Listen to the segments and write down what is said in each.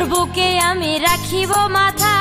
তোর বুকে আমি রাখিব মাথা।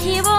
keep